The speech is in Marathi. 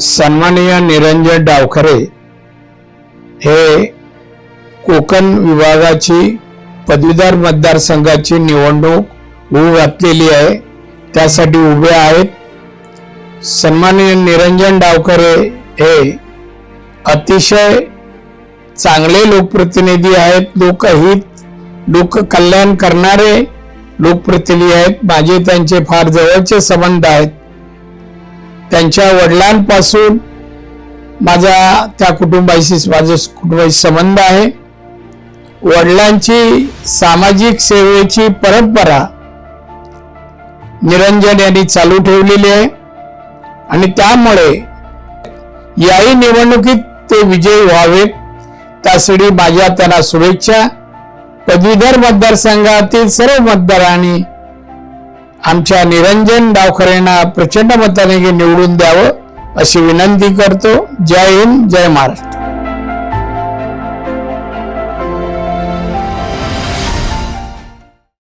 सन्माननीय निरंजन डावखरे हे कोकण विभागाची पदवीधर मतदारसंघाची निवडणूक होऊ घातलेली आहे. त्यासाठी उभे आहेत. सन्माननीय निरंजन डावखरे हे अतिशय चांगले लोकप्रतिनिधी आहेत. लोकहित लोककल्याण करणारे लोकप्रतिनिधी आहेत. माझे त्यांचे फार जवळचे संबंध आहेत. त्यांच्या वडिलांपासून माझा त्या कुटुंबाशी माझं कुटुंबाशी संबंध आहे. वडिलांची सामाजिक सेवेची परंपरा निरंजन यांनी चालू ठेवलेली आहे. आणि त्यामुळे याही निवडणुकीत ते विजयी व्हावेत. त्यासाठी माझ्या त्यांना शुभेच्छा. पदवीधर मतदारसंघातील सर्व मतदारांनी आमच्या निरंजन डावखरेंना प्रचंड मताने निवडून द्यावं अशी विनंती करतो. जय हिंद जय महाराष्ट्र.